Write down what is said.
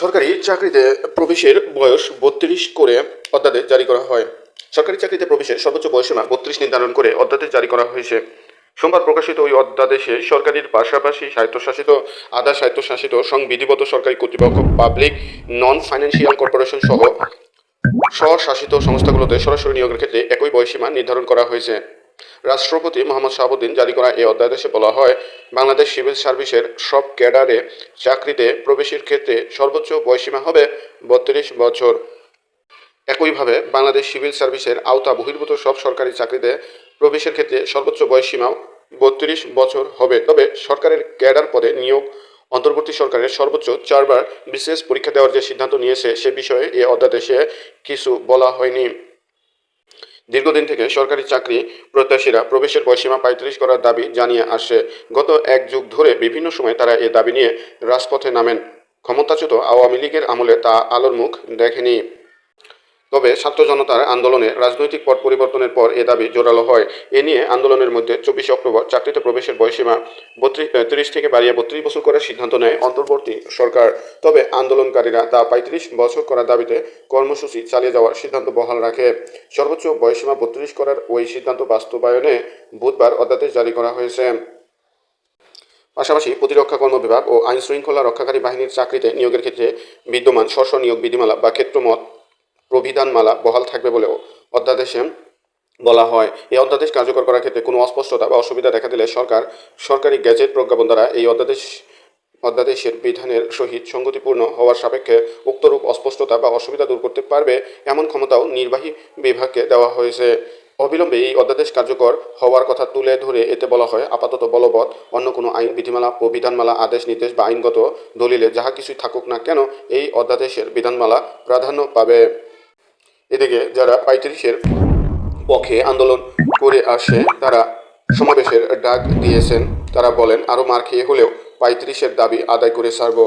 সরকারি চাকরিতে প্রবেশের বয়স বত্রিশ করে অধ্যাদেশ জারি করা হয়। সরকারি চাকরিতে প্রবেশের সর্বোচ্চ বয়সীমা বত্রিশ নির্ধারণ করে অধ্যাদেশ জারি করা হয়েছে। সোমবার প্রকাশিত ওই অধ্যাদেশে সরকারের পাশাপাশি স্বায়ত্তশাসিত, আধা স্বায়ত্তশাসিত সংবিধিবদ্ধ সরকারি কর্তৃপক্ষ, পাবলিক নন ফাইন্যান্সিয়াল কর্পোরেশন সহ স্বশাসিত সংস্থাগুলোতে সরাসরি নিয়োগের ক্ষেত্রে একই বয়সীমা নির্ধারণ করা হয়েছে। রাষ্ট্রপতি মোহাম্মদ শাহাবুদ্দিন জারি করা এই অধ্যাদেশে বলা হয়, বাংলাদেশ সিভিল সার্ভিসের সব ক্যাডারে চাকরিতে প্রবেশের ক্ষেত্রে সর্বোচ্চ বয়সীমা হবে বত্রিশ বছর। একইভাবে বাংলাদেশ সিভিল সার্ভিসের আওতা বহির্ভূত সব সরকারি চাকরিতে প্রবেশের ক্ষেত্রে সর্বোচ্চ বয়সীমাও বত্রিশ বছর হবে। তবে সরকারের ক্যাডার পদে নিয়োগ অন্তর্বর্তী সরকারের সর্বোচ্চ চারবার বিশেষ পরীক্ষা দেওয়ার যে সিদ্ধান্ত নিয়েছে, সে বিষয়ে এ অধ্যাদেশে কিছু বলা হয়নি। দীর্ঘদিন থেকে সরকারি চাকরি প্রত্যাশীরা প্রবেশের বয়সীমা পঁয়ত্রিশ করার দাবি জানিয়ে আসছে গত এক যুগ ধরে বিভিন্ন সময় তারা এ দাবি নিয়ে রাজপথে নামেন। ক্ষমতাচ্যুত আওয়ামী লীগের আমলে তা আলোর মুখ দেখেনি। তবে ছাত্র জনতার আন্দোলনে রাজনৈতিক পট পরিবর্তনের পর এ দাবি জোরালো হয়। এ নিয়ে আন্দোলনের মধ্যে চব্বিশে অক্টোবর চাকরিতে প্রবেশের বয়সীমা বত্রিশ তিরিশ থেকে বাড়িয়ে বত্রিশ বছর করার সিদ্ধান্ত নেয় অন্তর্বর্তী সরকার। তবে আন্দোলনকারীরা তা পঁয়ত্রিশ বছর করার দাবিতে কর্মসূচি চালিয়ে যাওয়ার সিদ্ধান্ত বহাল রাখে। সর্বোচ্চ বয়সীমা বত্রিশ করার ওই সিদ্ধান্ত বাস্তবায়নে বুধবার অধ্যাদেশ জারি করা হয়েছে। পাশাপাশি প্রতিরক্ষা কর্ম বিভাগ ও আইন শৃঙ্খলা রক্ষাকারী বাহিনীর চাকরিতে নিয়োগের ক্ষেত্রে বিদ্যমান স্ব নিয়োগ বিধিমালা বা ক্ষেত্রমত প্রবিধানমালা বহাল থাকবে বলেও অধ্যাদেশে বলা হয়। এই অধ্যাদেশ কার্যকর করার ক্ষেত্রে কোনো অস্পষ্টতা বা অসুবিধা দেখা দিলে সরকার সরকারি গ্যাজেট প্রজ্ঞাপন দ্বারা এই অধ্যাদেশ অধ্যাদেশের বিধানের সহিত সঙ্গতিপূর্ণ হওয়ার সাপেক্ষে উক্তরূপ অস্পষ্টতা বা অসুবিধা দূর করতে পারবে এমন ক্ষমতাও নির্বাহী বিভাগকে দেওয়া হয়েছে। অবিলম্বে এই অধ্যাদেশ কার্যকর হওয়ার কথা তুলে ধরে এতে বলা হয়, আপাতত বলবৎ অন্য কোনো আইন, বিধিমালা প্রবিধানমালা আদেশ, নির্দেশ বা আইনগত দলিলে যাহা কিছুই থাকুক না কেন এই অধ্যাদেশের বিধানমালা প্রাধান্য পাবে। এদিকে যারা পঁয়ত্রিশের পক্ষে আন্দোলন করে আসে, তারা সমাবেশের ডাক দিয়েছেন। তারা বলেন, আরও মার খেয়ে হলেও পঁয়ত্রিশের দাবি আদায় করে ছাড়ব।